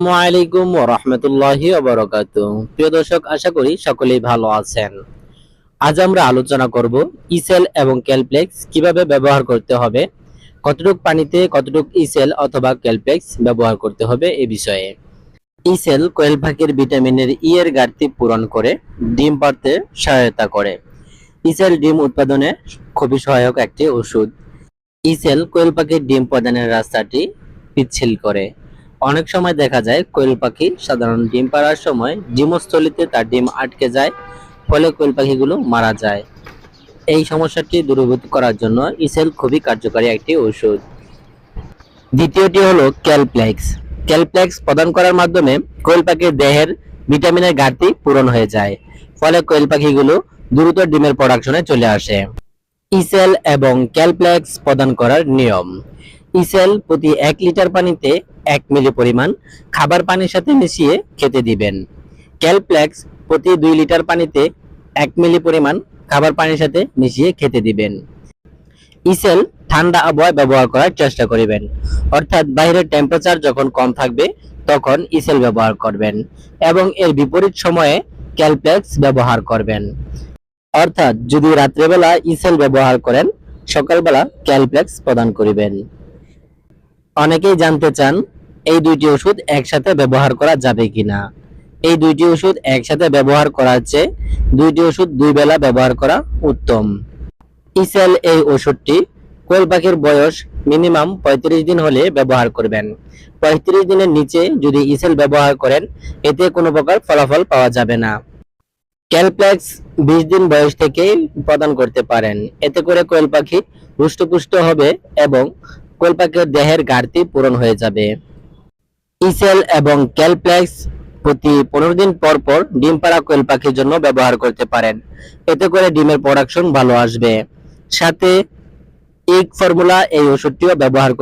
আসসালামু আলাইকুম ওয়া প্রিয় দর্শক, আশা করি সকলেই ভালো আছেন। আজ আমরা আলোচনা করব ইসেল এবং ক্যালপ্লেক্স কীভাবে ব্যবহার করতে হবে, কতটুক পানিতে কতটুক ইসেল অথবা ক্যালপ্লেক্স ব্যবহার করতে হবে এই বিষয়ে। ইসেল কোয়েল পাখির ভিটামিনের ই এর ঘাটতি পূরণ করে, ডিম পাড়তে সহায়তা করে। ইসেল ডিম উৎপাদনে খুবই সহায়ক একটি ওষুধ। ইসেল কোয়েল পাখির ডিম প্রদানের রাস্তাটি পিচ্ছিল করে। অনেক সময় দেখা যায় কোয়েল পাখি, সাধারণ ডিম পাড়ার সময় ডিমস্থলিতে তার ডিম আটকে যায়, ফলে কোয়েল পাখিগুলো মারা যায়। এই সমস্যাটি দূরীভূত করার জন্য ইসেল খুবই কার্যকারী একটি ওষুধ দ্বিতীয়টি হলো ক্যালপ্লেক্স। ক্যালপ্লেক্স প্রদান করার মাধ্যমে কোয়েল পাখির দেহের ভিটামিনের ঘাটতি পূরণ হয়ে যায়, ফলে কোয়েল পাখিগুলো দ্রুত ডিমের প্রোডাকশনে চলে আসে। ইসেল এবং ক্যালপ্লেক্স প্রদান করার নিয়ম। ইসেল প্রতি এক লিটার পানিতে এক মিলি পরিমাণ খাবার পানির সাথে মিশিয়ে খেতে দিবেন। ক্যালপ্লেক্স প্রতি দুই লিটার পানিতে এক মিলি পরিমাণ খাবার পানির সাথে মিশিয়ে খেতে দিবেন। ইসেল ঠান্ডা আবহাওয়ায় ব্যবহার করার চেষ্টা করিবেন। অর্থাৎ বাইরের টেম্পারেচার যখন কম থাকবে, তখন ইসেল ব্যবহার করবেন এবং এর বিপরীত সময়ে ক্যালপ্লেক্স ব্যবহার করবেন। অর্থাৎ যদি রাত্রেবেলা ইসেল ব্যবহার করেন, সকালবেলা ক্যালপ্লেক্স প্রদান করিবেন। অনেকেই জানতে চান, এই দুইটি ওষুধ একসাথে ব্যবহার করা যাবে কিনা। এই দুইটি ওষুধ একসাথে ব্যবহার করার চেয়ে দুইটি ওষুধ দুই বেলা ব্যবহার করা উত্তম। ইসেল এই ওষুধটি কোয়েল পাখির বয়স মিনিমাম পঁয়ত্রিশ দিন হলে ব্যবহার করবেন। পঁয়ত্রিশ দিনের নিচে যদি ইসেল ব্যবহার করেন, এতে কোনো প্রকার ফলাফল পাওয়া যাবে না। ক্যালপ্লেক্স বিশ দিন বয়স থেকেই প্রদান করতে পারেন। এতে করে কোয়েল পাখি হৃষ্টপুষ্ট হবে এবং কোয়েল দেহের ঘাটতি পূরণ হয়ে যাবে। ইসেল এবং ক্যালপ্লেক্স প্রতি পনেরো দিন পর পর ডিম পাড়া কোয়েল পাখির জন্য ব্যবহার করতে পারেন। এতে করে ডিমের প্রোডাকশন ভালো আসবে। সাথে ইক ফর্মুলা এই ওষুধটিও ব্যবহার